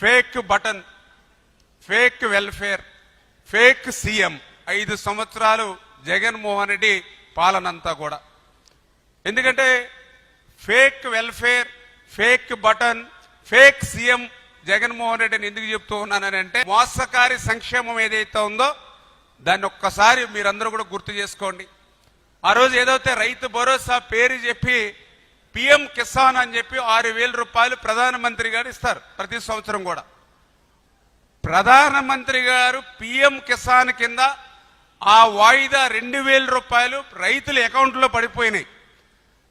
Fake button fake welfare fake CM. ఐదు సంవత్సరాలు జగన్మోహన్ రెడ్డి పాలనంతా కూడా. ఎందుకంటే fake welfare fake button fake CM Jaganmohan రెడ్డిని ఎందుకు చెప్తూ ఉన్నానంటే మోసకారి సంక్షేమం ఏదైతే ఉందో దాన్ని ఒక్కసారి మీరందరూ కూడా గుర్తు చేసుకోండి. ఆ రోజు ఏదైతే రైతు భరోసా పేరు చెప్పి పిఎం కిసాన్ అని చెప్పి ఆరు వేల రూపాయలు ప్రధానమంత్రి గారు ఇస్తారు ప్రతి సంవత్సరం కూడా. ప్రధానమంత్రి గారు పిఎం కిసాన్ కింద ఆ వాయిదా రెండు వేల రూపాయలు రైతుల అకౌంట్లో పడిపోయినాయి.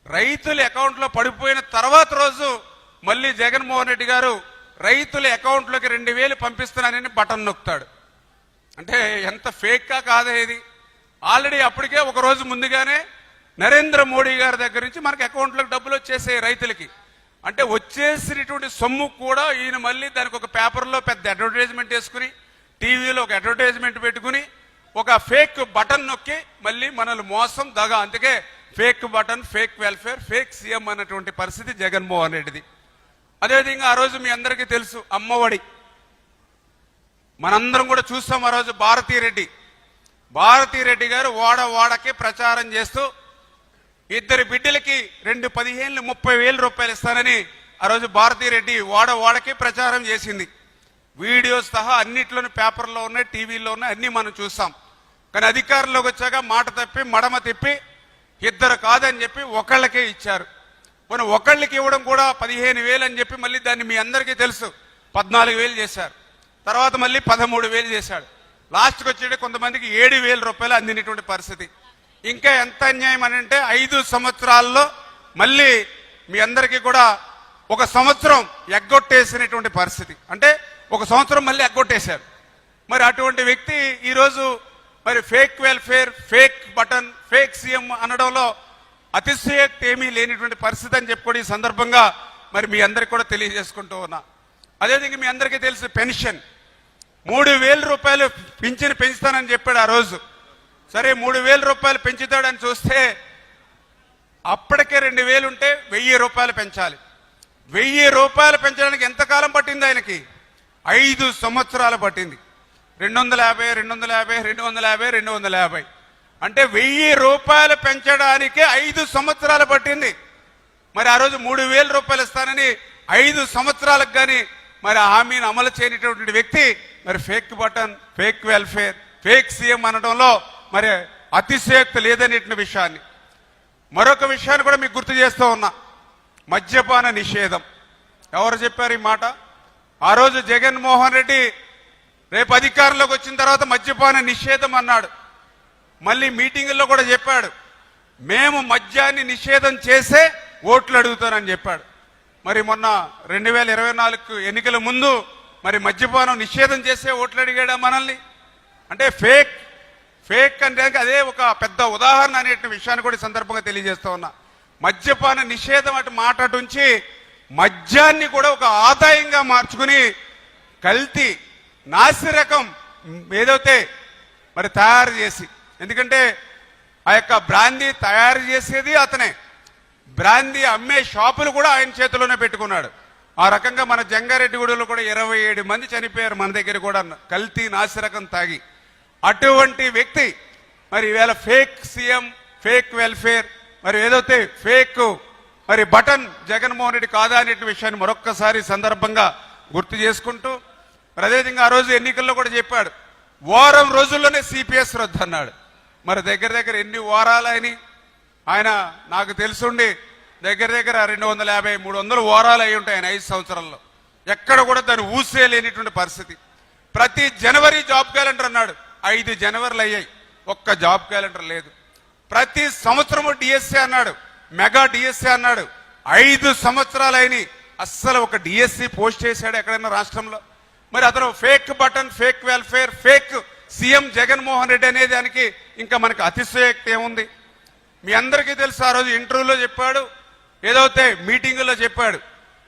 రైతుల అకౌంట్లో పడిపోయిన తర్వాత రోజు మళ్ళీ జగన్మోహన్ రెడ్డి గారు రైతుల అకౌంట్లోకి రెండు వేలు పంపిస్తున్నానని బటన్ నొక్కుతాడు. అంటే ఎంత ఫేక్గా కాదా ఇది? ఆల్రెడీ అప్పటికే ఒక రోజు ముందుగానే నరేంద్ర మోడీ గారి దగ్గర నుంచి మనకి అకౌంట్లోకి డబ్బులు వచ్చేసాయి రైతులకి. అంటే వచ్చేసినటువంటి సొమ్ము కూడా ఈయన మళ్ళీ దానికి ఒక పేపర్లో పెద్ద అడ్వర్టైజ్మెంట్ వేసుకుని టీవీలో ఒక అడ్వర్టైజ్మెంట్ పెట్టుకుని ఒక ఫేక్ బటన్ నొక్కి మళ్ళీ మనల్ని మోసం దగ. అందుకే fake button fake welfare fake CM అన్నటువంటి పరిస్థితి జగన్మోహన్ రెడ్డిది. అదేవిధంగా ఆ రోజు మీ అందరికీ తెలుసు అమ్మఒడి. మనందరం కూడా చూస్తాం ఆ రోజు భారతీ రెడ్డి గారు వాడ వాడకి ప్రచారం చేస్తూ ఇద్దరు బిడ్డలకి రెండు పదిహేను ముప్పై వేల రూపాయలు ఇస్తానని ఆ రోజు భారతీ రెడ్డి వాడ వాడకి ప్రచారం చేసింది. వీడియోస్ సహా అన్నిట్లోనూ పేపర్లో ఉన్నాయి టీవీలో ఉన్నాయి అన్ని మనం చూస్తాం. కానీ అధికారంలోకి వచ్చాక మాట తప్పి మడమ తిప్పి ఇద్దరు కాదని చెప్పి ఒకళ్ళకే ఇచ్చారు. మనం ఒకళ్ళకి ఇవ్వడం కూడా పదిహేను వేలు అని చెప్పి మళ్ళీ దాన్ని మీ అందరికీ తెలుసు. పద్నాలుగు వేలు చేశారు. తర్వాత మళ్ళీ పదమూడు వేలు చేశాడు. లాస్ట్కి వచ్చేటి కొంతమందికి ఏడు వేల రూపాయలు అందినటువంటి పరిస్థితి. ఇంకా ఎంత అన్యాయం అని అంటే ఐదు సంవత్సరాల్లో మళ్ళీ మీ అందరికీ కూడా ఒక సంవత్సరం ఎగ్గొట్టేసినటువంటి పరిస్థితి. అంటే ఒక సంవత్సరం మళ్ళీ ఎగ్గొట్టేశారు. మరి అటువంటి వ్యక్తి ఈరోజు మరి fake welfare fake button fake CM అనడంలో అతిశయక్తి ఏమీ లేనిటువంటి పరిస్థితి అని చెప్పుకొని ఈ సందర్భంగా మరి మీ అందరికి కూడా తెలియజేసుకుంటూ ఉన్నా. అదేవిధంగా మీ అందరికీ తెలుసు పెన్షన్. మూడు వేల రూపాయలు పింఛను పెంచుతానని చెప్పాడు ఆ రోజు. సరే మూడు వేల రూపాయలు పెంచుతాడని చూస్తే అప్పటికే రెండు వేలు ఉంటే వెయ్యి రూపాయలు పెంచాలి. వెయ్యి రూపాయలు పెంచడానికి ఎంతకాలం పట్టింది ఆయనకి? ఐదు సంవత్సరాలు పట్టింది. రెండు వందల యాభై రెండు వందల యాభై రెండు వందల యాభై రెండు వందల యాభై. అంటే వెయ్యి రూపాయలు పెంచడానికి ఐదు సంవత్సరాలు పట్టింది. మరి ఆ రోజు మూడు వేల రూపాయలు ఇస్తానని ఐదు సంవత్సరాలకు కానీ మరి హామీని అమలు చేయనటువంటి వ్యక్తి మరి fake button fake welfare fake CM అనడంలో మరి అతిశయోక్తి లేదనేటువంటి విషయాన్ని. మరొక విషయాన్ని కూడా మీకు గుర్తు చేస్తూ ఉన్నా. మద్యపాన నిషేధం. ఎవరు చెప్పారు ఈ మాట? ఆ రోజు జగన్మోహన్ రెడ్డి రేపు అధికారంలోకి వచ్చిన తర్వాత మద్యపాన నిషేధం అన్నాడు. మళ్ళీ మీటింగుల్లో కూడా చెప్పాడు. మేము మద్యాన్ని నిషేధం చేసే ఓట్లు అడుగుతానని చెప్పాడు. మరి మొన్న రెండు వేల ఇరవై నాలుగు ఎన్నికల ముందు మరి మద్యపానం నిషేధం చేసే ఓట్లు అడిగాడా మనల్ని? అంటే ఫేక్ ఫేక్ అంటే అదే ఒక పెద్ద ఉదాహరణ అనే విషయాన్ని కూడా సందర్భంగా తెలియజేస్తా ఉన్నా. మద్యపాన నిషేధం అటు మాటటుంచి మద్యాన్ని కూడా ఒక ఆదాయంగా మార్చుకుని కల్తీ నాసిరకం ఏదైతే మరి తయారు చేసి ఎందుకంటే ఆ యొక్క బ్రాందీ తయారు చేసేది అతనే. బ్రాందీ అమ్మే షాపులు కూడా ఆయన చేతిలోనే పెట్టుకున్నాడు. ఆ రకంగా మన జంగారెడ్డిగూడలో కూడా ఇరవై ఏడు మంది చనిపోయారు మన దగ్గర కూడా కల్తీ నాసిరకం తాగి. అటువంటి వ్యక్తి మరి ఈవేళ ఫేక్ సీఎం ఫేక్ వెల్ఫేర్ మరి ఏదైతే ఫేక్ మరి బటన్ జగన్మోహన్ రెడ్డి కాదా అనే విషయాన్ని మరొక్కసారి సందర్భంగా గుర్తు చేసుకుంటూ మరి అదేవిధంగా ఆ రోజు ఎన్నికల్లో కూడా చెప్పాడు వారం రోజుల్లోనే సిపిఎస్ రద్దు అన్నాడు. మరి దగ్గర దగ్గర ఎన్ని వారాలని ఆయన నాకు తెలుసుండి దగ్గర దగ్గర రెండు వందల యాభై మూడు వందల వారాలు అయి ఉంటాయి ఆయన ఐదు సంవత్సరాల్లో. ఎక్కడ కూడా దాన్ని ఊసే లేనిటువంటి పరిస్థితి. ప్రతి జనవరి జాబ్ క్యాలెండర్ అన్నాడు. ఐదు జనవరిలు అయ్యాయి. ఒక్క జాబ్ క్యాలెండర్ లేదు. ప్రతి సంవత్సరము డిఎస్సీ అన్నాడు. మెగా డిఎస్సీ అన్నాడు. ఐదు సంవత్సరాలు అయినాయి. అస్సలు ఒక డిఎస్సి పోస్ట్ చేశాడు ఎక్కడైనా రాష్ట్రంలో? మరి అతను fake button fake welfare fake CM Jaganmohan Reddy అనే దానికి ఇంకా మనకు అతిశయోక్తి ఏముంది? మీ అందరికీ తెలుసు ఆ రోజు ఇంటర్వ్యూలో చెప్పాడు ఏదైతే మీటింగులో చెప్పాడు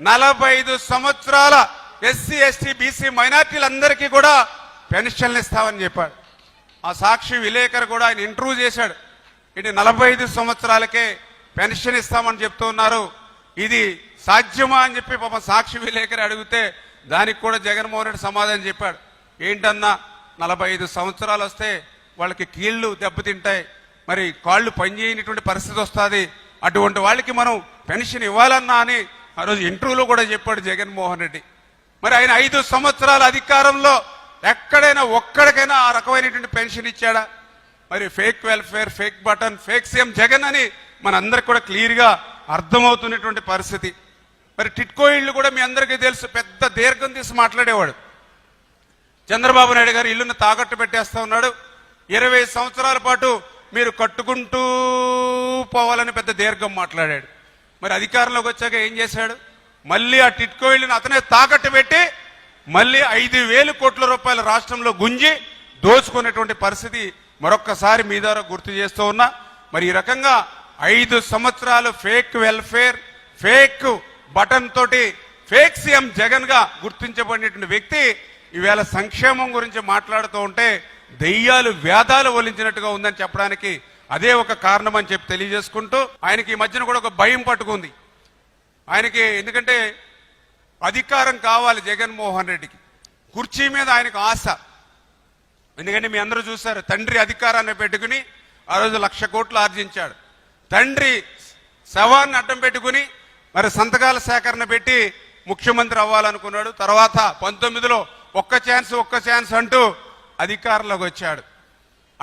నలభై ఐదు సంవత్సరాల ఎస్సీ ఎస్టీ బీసీ మైనార్టీలందరికీ కూడా పెన్షన్లు ఇస్తామని చెప్పాడు. ఆ సాక్షి విలేకరు కూడా ఆయన ఇంటర్వ్యూ చేశాడు. ఇది నలభై ఐదు సంవత్సరాలకే పెన్షన్ ఇస్తామని చెప్తూ ఉన్నారు. ఇది సాధ్యమా అని చెప్పి పాపం సాక్షి విలేకరు అడిగితే దానికి కూడా జగన్మోహన్ రెడ్డి సమాధానం చెప్పాడు. ఏంటన్నా నలభై ఐదు సంవత్సరాలు వస్తే వాళ్ళకి కీళ్ళు దెబ్బతింటాయి. మరి కాళ్ళు పనిచేయనటువంటి పరిస్థితి వస్తుంది. అటువంటి వాళ్ళకి మనం పెన్షన్ ఇవ్వాలన్నా అని ఆ రోజు ఇంటర్వ్యూలో కూడా చెప్పాడు జగన్మోహన్ రెడ్డి. మరి ఆయన ఐదు సంవత్సరాల అధికారంలో ఎక్కడైనా ఒక్కడికైనా ఆ రకమైనటువంటి పెన్షన్ ఇచ్చాడా? మరి fake welfare fake button fake CM Jagan అని మనందరికి కూడా క్లియర్గా అర్థమవుతున్నటువంటి పరిస్థితి. మరి టిట్కో ఇళ్ళు కూడా మీ అందరికీ తెలుసు పెద్ద దీర్ఘం తీసి మాట్లాడేవాడు. చంద్రబాబు నాయుడు గారు ఇల్లును తాకట్టు పెట్టేస్తా ఉన్నాడు. ఇరవై సంవత్సరాల పాటు మీరు కట్టుకుంటూ పోవాలని పెద్ద దీర్ఘం మాట్లాడాడు. మరి అధికారంలోకి వచ్చాక ఏం చేశాడు? మళ్ళీ ఆ టిట్కో ఇల్లును అతనే తాకట్టు పెట్టి మళ్ళీ ఐదు వేలు కోట్ల రూపాయల రాష్ట్రంలో గుంజి దోచుకునేటువంటి పరిస్థితి మరొక్కసారి మీ ద్వారా గుర్తు చేస్తూ ఉన్నా. మరి ఈ రకంగా ఐదు సంవత్సరాలు ఫేక్ వెల్ఫేర్ ఫేక్ బటన్ తోటి ఫేక్ సీఎం జగన్గా గుర్తించబడినటువంటి వ్యక్తి ఈవేళ సంక్షేమం గురించి మాట్లాడుతూ ఉంటే దెయ్యాలు వేదాలు ఒలించినట్టుగా ఉందని చెప్పడానికి అదే ఒక కారణం అని చెప్పి తెలియజేసుకుంటూ ఆయనకి ఈ మధ్యన కూడా ఒక భయం పట్టుకుంది. ఆయనకి ఎందుకంటే అధికారం కావాలి జగన్మోహన్ రెడ్డికి. కుర్చీ మీద ఆయనకు ఆశ. ఎందుకంటే మీ అందరూ చూశారు తండ్రి అధికారాన్ని పెట్టుకుని ఆ రోజు లక్ష కోట్లు ఆర్జించాడు. తండ్రి శవాన్ని అడ్డం పెట్టుకుని మరి సంతకాల సేకరణ పెట్టి ముఖ్యమంత్రి అవ్వాలనుకున్నాడు. తర్వాత పంతొమ్మిదిలో ఒక్క ఛాన్స్ ఒక్క ఛాన్స్ అంటూ అధికారంలోకి వచ్చాడు.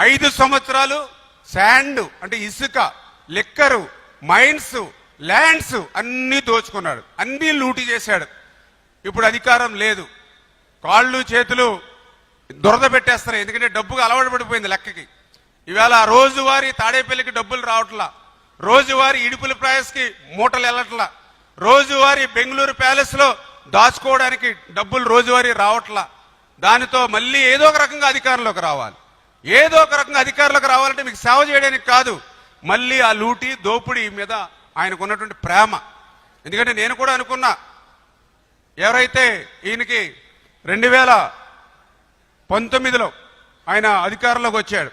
ఐదు సంవత్సరాలు శాండ్ అంటే ఇసుక లిక్కరు మైన్స్ ల్యాండ్స్ అన్నీ దోచుకున్నాడు. అన్నీ లూటి చేశాడు. ఇప్పుడు అధికారం లేదు. కాళ్ళు చేతులు దురద పెట్టేస్తారు ఎందుకంటే డబ్బుకు అలవాటు పడిపోయింది లెక్కకి. ఇవాళ రోజువారి తాడేపల్లికి డబ్బులు రావట్లా. రోజువారి ఇడుపుల ప్రయాస్కి మూటలు వెళ్ళట్లా. రోజువారి బెంగళూరు ప్యాలెస్లో దాచుకోవడానికి డబ్బులు రోజువారీ రావట్లా. దానితో మళ్ళీ ఏదో ఒక రకంగా అధికారంలోకి రావాలి. ఏదో ఒక రకంగా అధికారంలోకి రావాలంటే మీకు సేవ చేయడానికి కాదు. మళ్ళీ ఆ లూటి దోపిడీ మీద ఆయనకు ఉన్నటువంటి ప్రేమ. ఎందుకంటే నేను కూడా అనుకున్నా ఎవరైతే ఈయనకి రెండు వేల పంతొమ్మిదిలో ఆయన అధికారంలోకి వచ్చాడు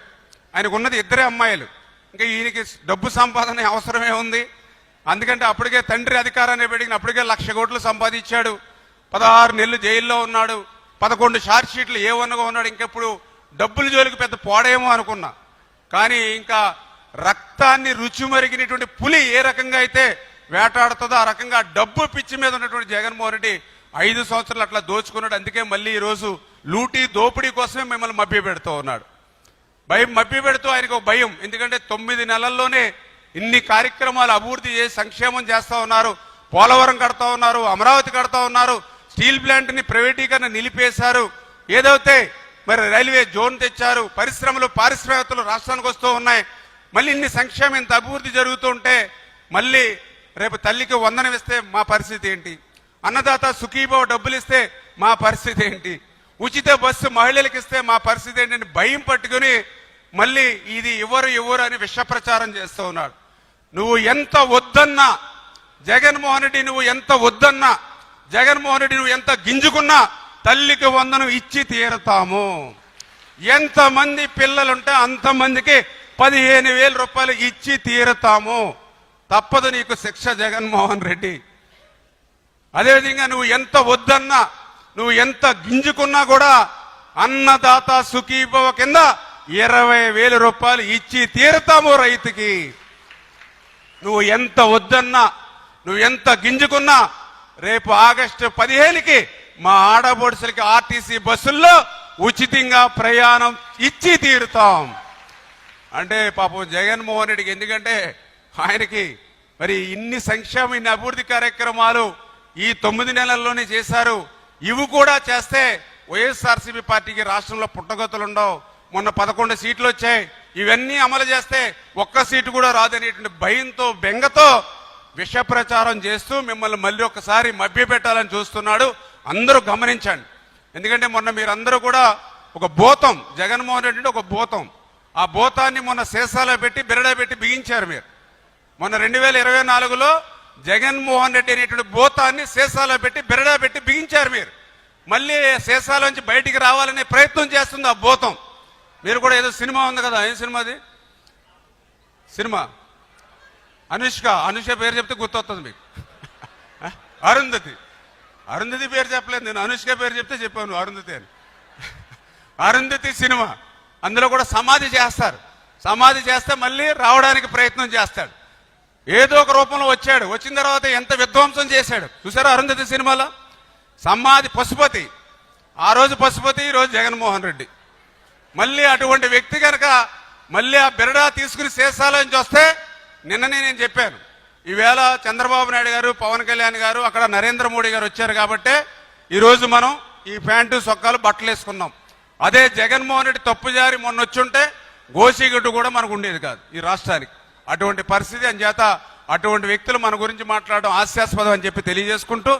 ఆయనకు ఉన్నది ఇద్దరే అమ్మాయిలు. ఇంకా ఈయనకి డబ్బు సంపాదన అవసరమే ఉంది. అందుకంటే అప్పటికే తండ్రి అధికారాన్ని పెడిగిన అప్పటికే లక్ష కోట్లు సంపాదించాడు. పదహారు నెలలు జైల్లో ఉన్నాడు. పదకొండు షార్ట్ షీట్లు ఏ వన్నగా ఉన్నాడు. ఇంకెప్పుడు డబ్బుల జోలికి పెద్ద పోడేమో అనుకున్నా. కానీ ఇంకా రక్తాన్ని రుచి మరిగినటువంటి పులి ఏ రకంగా అయితే వేటాడుతుందో ఆ రకంగా డబ్బు పిచ్చి మీద ఉన్నటువంటి జగన్మోహన్ రెడ్డి ఐదు సంవత్సరాలు అట్లా దోచుకున్నాడు. అందుకే మళ్ళీ ఈ రోజు లూటీ దోపిడీ కోసమే మిమ్మల్ని మభ్య పెడుతూ ఉన్నాడు. భయం మభ్య పెడుతూ ఆయనకు భయం. ఎందుకంటే తొమ్మిది నెలల్లోనే ఇన్ని కార్యక్రమాలు అభివృద్ధి చేసి సంక్షేమం చేస్తూ ఉన్నారు. పోలవరం కడతా ఉన్నారు అమరావతి కడతా ఉన్నారు. స్టీల్ ప్లాంట్ని ప్రైవేటీకరణ నిలిపేశారు. ఏదైతే మరి రైల్వే జోన్ తెచ్చారు పరిశ్రమలు పారిశ్రామికతలు రాష్ట్రానికి వస్తూ ఉన్నాయి. మళ్ళీ ఇన్ని సంక్షేమం ఇంత అభివృద్ధి జరుగుతూ ఉంటే మళ్ళీ రేపు తల్లికి వందనం ఇస్తే మా పరిస్థితి ఏంటి? అన్నదాత సుఖీభావ డబ్బులు ఇస్తే మా పరిస్థితి ఏంటి? ఉచిత బస్సు మహిళలకు ఇస్తే మా పరిస్థితి ఏంటని భయం పట్టుకుని మళ్ళీ ఇది ఎవరు ఎవరు అని విష ప్రచారం చేస్తూ ఉన్నాడు నువ్వు ఎంత వద్దన్నా జగన్మోహన్ రెడ్డి నువ్వు ఎంత వద్దన్నా జగన్మోహన్ రెడ్డి నువ్వు ఎంత గింజుకున్నా తల్లికి వందనం ఇచ్చి తీరుతాము. ఎంతమంది పిల్లలుంటే అంతమందికి పదిహేను వేల రూపాయలు ఇచ్చి తీరుతాము. తప్పదు నీకు శిక్ష జగన్మోహన్ రెడ్డి. అదేవిధంగా నువ్వు ఎంత వద్దన్నా నువ్వు ఎంత గింజుకున్నా కూడా అన్నదాత సుఖీభవ కింద ఇరవై వేల రూపాయలు ఇచ్చి తీరుతాము రైతుకి. నువ్వు ఎంత వద్దన్నా నువ్వు ఎంత గింజుకున్నా రేపు ఆగస్టు పదిహేనుకి మా ఆడబొడుసులకి ఆర్టీసీ బస్సుల్లో ఉచితంగా ప్రయాణం ఇచ్చి తీరుతాం. అంటే పాపం జగన్మోహన్ రెడ్డికి ఎందుకంటే ఆయనకి మరి ఇన్ని సంక్షేమ ఇన్ని అభివృద్ధి కార్యక్రమాలు ఈ తొమ్మిది నెలల్లోనే చేశారు. ఇవి కూడా చేస్తే వైఎస్ఆర్సీపీ పార్టీకి రాష్ట్రంలో పుట్టగతులు ఉండవు మొన్న పదకొండు సీట్లు వచ్చాయి. ఇవన్నీ అమలు చేస్తే ఒక్క సీటు కూడా రాదనేటువంటి భయంతో బెంగతో విష ప్రచారం చేస్తూ మిమ్మల్ని మళ్ళీ ఒకసారి మభ్యపెట్టాలని చూస్తున్నాడు. అందరూ గమనించండి. ఎందుకంటే మొన్న మీరందరూ కూడా ఒక భూతం జగన్మోహన్ రెడ్డి ఒక భూతం. ఆ భూతాన్ని మొన్న శేషాలో పెట్టి బిరడా పెట్టి బిగించారు మీరు. మొన్న రెండు వేల ఇరవై నాలుగులో జగన్మోహన్ రెడ్డి అనేటువంటి భూతాన్ని శేషాలో పెట్టి బిరడా పెట్టి బిగించారు మీరు. మళ్ళీ శేషాలోంచి బయటికి రావాలనే ప్రయత్నం చేస్తుంది ఆ భూతం. మీరు కూడా ఏదో సినిమా ఉంది కదా ఏం సినిమా అది? సినిమా. అనుష్క అనుష్క పేరు చెప్తే గుర్తొస్తుంది మీకు. అరుంధతి. అరుంధతి పేరు చెప్పలేదు నేను అనుష్క పేరు చెప్తే చెప్పాను అరుంధతి అని. అరుంధతి సినిమా. అందులో కూడా సమాధి చేస్తారు. సమాధి చేస్తే మళ్ళీ రావడానికి ప్రయత్నం చేస్తాడు. ఏదో ఒక రూపంలో వచ్చాడు. వచ్చిన తర్వాత ఎంత విధ్వంసం చేశాడు. చూసారా అరుంధతి సినిమాలో? సమాధి పశుపతి. ఆ రోజు పశుపతి ఈ రోజు జగన్మోహన్ రెడ్డి. మళ్ళీ అటువంటి వ్యక్తి కనుక మళ్ళీ ఆ బిరడా తీసుకుని శేషాలయం వస్తే నిన్ననే నేను చెప్పాను. ఈవేళ చంద్రబాబు నాయుడు గారు పవన్ కళ్యాణ్ గారు అక్కడ నరేంద్ర మోడీ గారు వచ్చారు కాబట్టి ఈరోజు మనం ఈ ప్యాంటు సొక్కాలు బట్టలు వేసుకున్నాం. అదే జగన్మోహన్ రెడ్డి తప్పు జారి మొన్న వచ్చుంటే గోసిగడ్డు కూడా మనకు ఉండేది కాదు ఈ రాష్ట్రానికి. అటువంటి పరిస్థితి అని చేత అటువంటి వ్యక్తులు మన గురించి మాట్లాడడం హాస్యాస్పదం అని చెప్పి తెలియజేసుకుంటూ